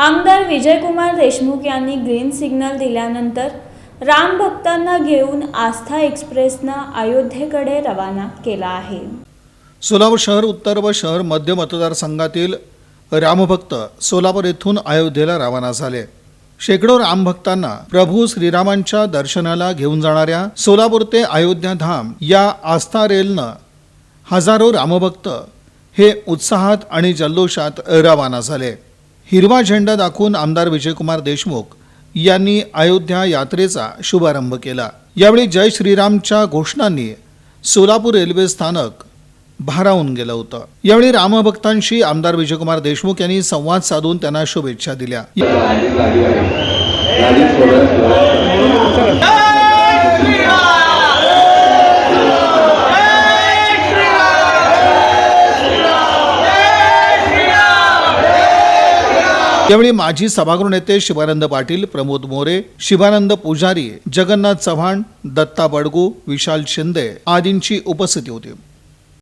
आमदार विजयकुमार देशमुख यांनी green signal दिल्यानंतर राम भक्तांना घेऊन आस्था एक्सप्रेसनं अयोध्येकडे रवाना केला आहे. सोलापूर शहर उत्तर व शहर मध्य मतदारसंघातील रामभक्त सोलापूर येथून अयोध्येला रवाना झाले. शेकडो रामभक्तांना प्रभू श्रीरामांच्या दर्शनाला घेऊन जाणाऱ्या सोलापूर ते अयोध्या धाम या आस्था रेलनं हजारो रामभक्त हे उत्साहात आणि जल्लोषात रवाना झाले. हिरवा झेंडा दाखवून आमदार विजयकुमार देशमुख यांनी अयोध्या यात्रेचा शुभारंभ केला. यावेळी जय श्रीरामच्या घोषणांनी सोलापूर रेल्वे स्थानक भारावून गेलं होतं. यावेळी रामभक्तांशी आमदार विजयकुमार देशमुख यांनी संवाद साधून त्यांना शुभेच्छा दिल्या. यावेळी माजी सभागृह नेते शिवानंद पाटील प्रमोद मोरे शिवानंद पुजारी जगन्नाथ चव्हाण दत्ता बडगू विशाल शिंदे आदींची उपस्थिती होती.